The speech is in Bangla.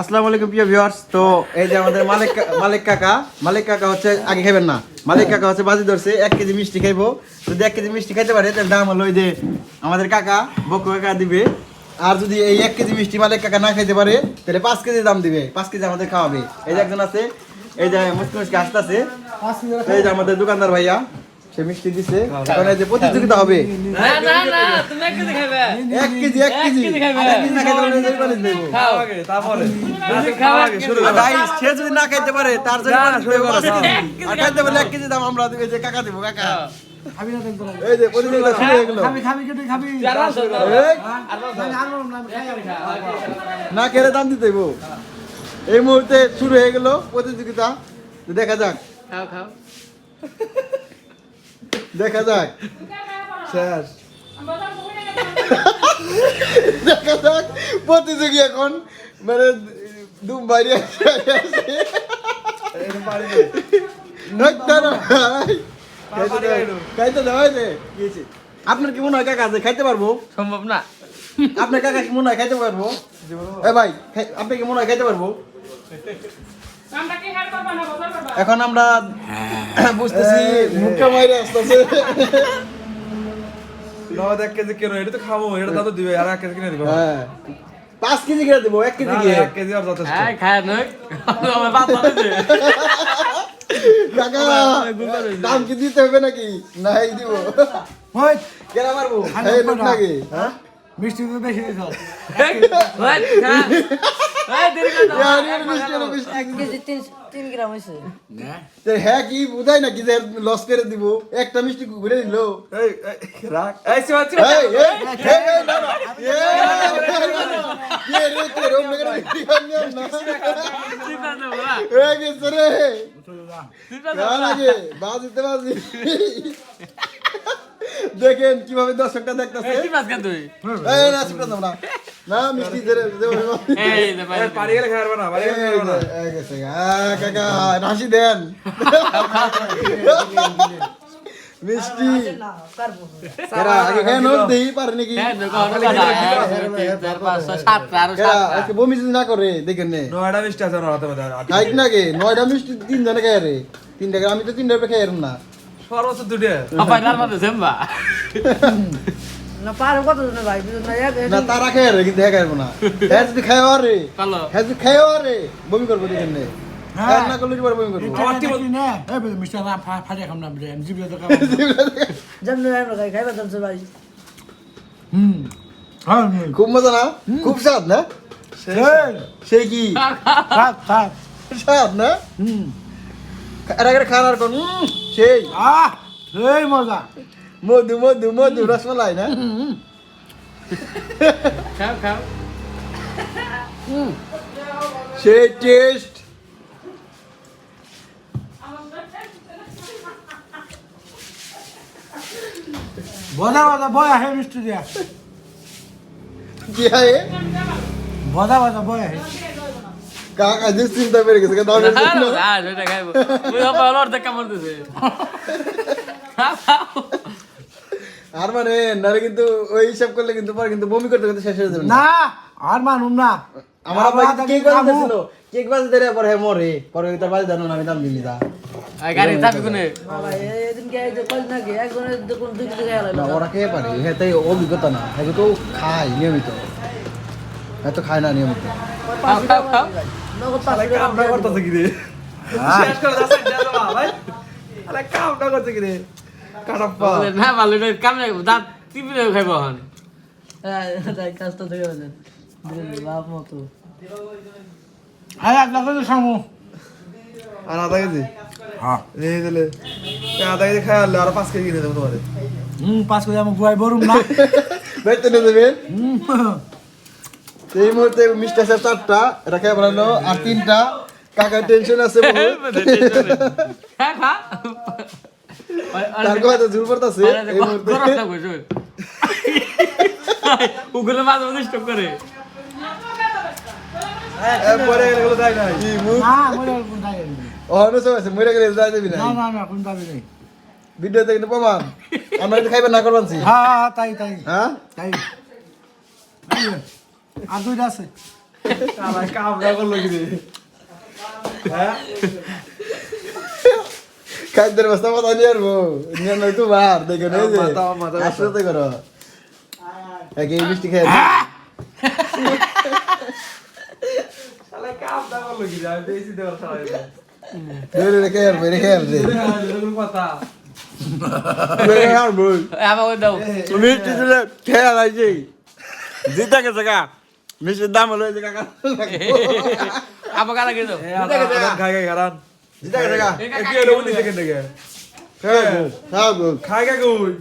আসসালামু আলাইকুম প্রিয় ভিউয়ার্স। তো এই যে আমাদের মালিক মালিক কাকা মালিক কাকা হচ্ছে আগে খাবেন না। মালিক কাকা হচ্ছে বাজি ধরছে, এক কেজি মিষ্টি খাইবো। যদি এক কেজি মিষ্টি খাইতে পারে, তাহলে দাম হলো ওই যে আমাদের কাকা বকু কাকা দিবে। আর যদি এই এক কেজি মিষ্টি মালিক কাকা না খাইতে পারে, তাহলে পাঁচ কেজি দাম দিবে। পাঁচ কেজি আমাদের খাওয়াবে। এই যে একজন আছে, এই যে মুসকি মুসকি হাসতেছে। এই যে আমাদের দোকানদার ভাইয়া। সে মিষ্টি দিছে কারণ যে প্রতিযোগিতা হবে না না না তুমি এক কেজি খাবে এক কেজি এক কেজি এক কেজি না খাইতে পারলে দেবো কেজি। গাইস সে যদি না খাইতে পারে তার জন্য। আর খাইতে পারলে এক কেজি দাম আমরা দিব এই যে কাকা দিব কাকা খাবি না দেখতে এই যে প্রতিযোগিতা শুরু হয়ে গেল খাবি খাবি কেটে খাবি না, খেলে দাম দিতে এই মুহূর্তে শুরু হয়ে গেল প্রতিযোগিতা দেখা যাক খাও খাও দেখা যাক। শেষ। দেখা যাক প্রতিযোগী এখন মানে দুম বাইরে খাইতে দাও, খাইতে দাও, এই যে, কি হয়েছে? আপনার কি মনে হয় কাকা যে খাইতে পারব? সম্ভব না। আপনার কাকা কি মনে হয় খাইতে পারব? এ ভাই আপনি কি মনে হয় খাইতে পারব? এখন আমরা বুঝতেছি। মুখটা মাইরে আসতেছে। এক কেজি কেন? এটা তো খাব এটা দাদু দিবে আর এক কেজি কিনে দিবে। হ্যাঁ। পাঁচ কেজি কিনে দেবো এক কেজি না, কি না, এক কেজি আর যথেষ্ট। হ্যাঁ খায় নয় কাকা দাম কি দিতে হবে নাকি? নাই দিব। ওই, কেনা না। নাকি? হ্যাঁ? মিষ্টি তো বেশি দিছ হ্যাঁ কি বুঝাই নাকি যে লস করে দিব একটা মিষ্টি ঘুরে দিল? বাজিতে বাজি। দেখেন কীভাবে দর্শকটা দেখতেছে। এই, চিপাস কেন তুই? এই না শুনতে দাও না। না মিষ্টি ধরে দেবো এই, এই, গেলে খাইবে না বাড়ি গেলে খাইবে না। এই গেছে কাকা হাসি দেন। মিষ্টি। এরা আগে খেয়ে নোট দেই পারে নাকি? বমি যদি না করে দেখেন নে। নয়টা মিষ্টি আছে নয়টা মিষ্টি তিন জনে খাই রে। তিনটা আমি তো তিনটা খাই না। সর্বোচ্চ দুটো আপাই তার মধ্যে সেম্বা। না পারো কত জন ভাই? না এক না তারা খাই রে কিন্তু খাইব না। হ্যাঁ যদি খাইও রে কালো। হ্যাঁ যদি খাইও রে বমি করব দেখেন নে। হ্যাঁ। না করলে এবার বমি করব? না। এই বেটা, মিষ্টি না ফা- ফাটিয়ে খাম না আমি জিভে তো খাব না। যেমন আমরা খাই। খাইবা জানছো ভাই। হুম। হ্যাঁ। খুব মজা না? খুব স্বাদ না? সেই কি? থাক, থাক। স্বাদ না? হুম। এর আগে খানার কোন উম, সেই। আহ সেই মজা। মধু মধু মধু রসমালাই না? খাও, খাও। সেই টেস্ট বজা বজা বয় আহে মিষ্টি দিয়া। কি হয় বজা বজা বয় আহে কাকা যে চিন্তা পেরে গেছে জন্য না, সেটা খাইবো। ওই। আর মানে নারে কিন্তু ওই হিসাব করলে কিন্তু পরে কিন্তু বমি করতে করতে শেষ হয়ে যাবে। না আর মানুম না। আমার আব্বা কেক বাজাতে ছিল? কেক বাজাতে রে পরে মরে। পরে তার বাজে জানো না আমি দাম দিলি দা গাড়ি চাবি কোনে? ওরা খেয়ে পারে। হ্যাঁ তাই অভিজ্ঞতা না। হ্যাঁ তো খায় নিয়মিত। হ্যাঁ তো খায় না নিয়মিত। কামটা করতেছে কি রে? শেষ করে যাচ্ছে না তো ভাই। আরে কামটা করছে কি রে? কাটাপ্পা। না, ভালো, দাঁত খাইবো এখন। হ্যাঁ তাই কাজটা বলেন বাপ মতো। আরে এক লাখ সামু আর আধা কেজি? হ্যাঁ। আধা কেজি খাই আনলে আর পাঁচ কেজি কিনে দেবো তোমারে হুম পাঁচ করে আমি গুয়াই বরুম না। দেখতে নিয়ে দেবেন হুম। এই মুহূর্তে মিষ্টি আছে চারটা এটা খেয়ে বানালো আর তিনটা কাকার টেনশন আছে তার কথা ঝুল পড়তেছে এই গরম মুহূর্তে। ওগুলো মাঝে মাঝে স্টপ করে। পরে এগুলো দেয় নাই। কি মুখ? না মরে কোন থাকে অহনো সব আছে মরে গেলে যাই দেবি না না না না কোন পাবি নেই। ভিডিওতে কিন্তু প্রমাণ। আমরা খাইবেন না করবানছি। হ্যাঁ হ্যাঁ তাই তাই। হ্যাঁ? তাই। আর দুইটা আছে। শালা কামড়া করল কি রে? হ্যাঁ? খাদ্যের বস্তা মাথা নিয়ে আসব। নিয়ে নয় তো বার দেখে নেই যে। করো। একে এই মিষ্টি খেয়ে জিতা গেছে কা মিষ্টির দাম হলো যে কাকা এ আদা আদা খাই খাই খারান। জিতা। গেছে কা এ কি হলো উনি সেকেন্ড থেকে? খাও খাও খাই খাই কই?